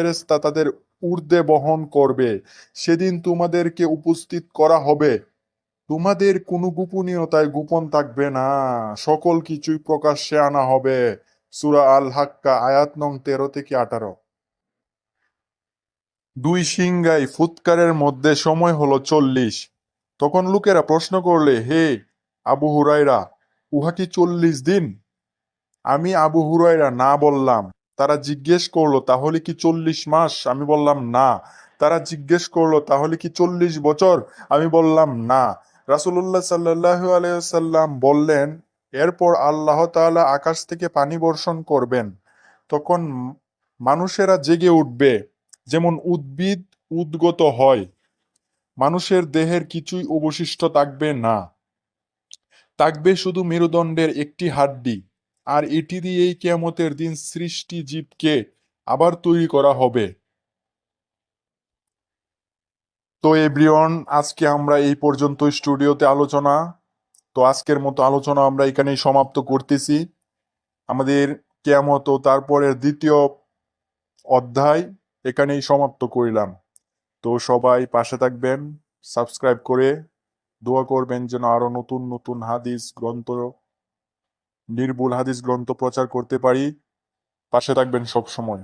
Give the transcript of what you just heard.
ফেরেশতা তাদের ঊর্ধ্বে বহন করবে। সেদিন তোমাদেরকে উপস্থিত করা হবে। তোমাদের কোনো গোপনীয়তায় গোপন থাকবে না। সকল কিছুই প্রকাশ্যে আনা হবে। সুরা আল হাক্কা আয়াত নং তেরো থেকে আঠারো। দুই সিংগাই ফুৎকারের মধ্যে সময় হলো চল্লিশ। তখন লোকেরা প্রশ্ন করলে, হে আবু হুরাইরা উহা কি চল্লিশ দিন? আমি আবু হুরাইরা না বললাম। তারা জিজ্ঞেস করল, তাহলে কি চল্লিশ মাস? আমি বললাম, না। তারা জিজ্ঞেস করল, তাহলে কি চল্লিশ বছর? আমি বললাম, না। রাসূলুল্লাহ সাল্লাহ আলাইসাল্লাম বললেন, এরপর আল্লাহ তাআলা আকাশ থেকে পানি বর্ষণ করবেন। তখন মানুষেরা জেগে উঠবে। যেমন উদ্ভিদ উদ্গত হয়, মানুষের দেহের কিছুই অবশিষ্ট থাকবে না। থাকবে শুধু মেরুদণ্ডের একটি হাড্ডি। আর এটি দিয়েই কেয়ামতের দিন সৃষ্টি জীবকে আবার তৈরি করা হবে। তো এব্রিয়ন আজকে আমরা এই পর্যন্ত স্টুডিওতে আলোচনা। তো আজকের মতো আলোচনা আমরা এখানেই সমাপ্ত করতেছি। আমাদের কেয়ামত ও তারপরের দ্বিতীয় অধ্যায় এখানেই সমাপ্ত করিলাম। তো সবাই পাশে থাকবেন, সাবস্ক্রাইব করে দোয়া করবেন যেন আরও নতুন নতুন হাদিস, গ্রন্থ নির্ভুল হাদিস গ্রন্থ প্রচার করতে পারি। পাশে থাকবেন সব সময়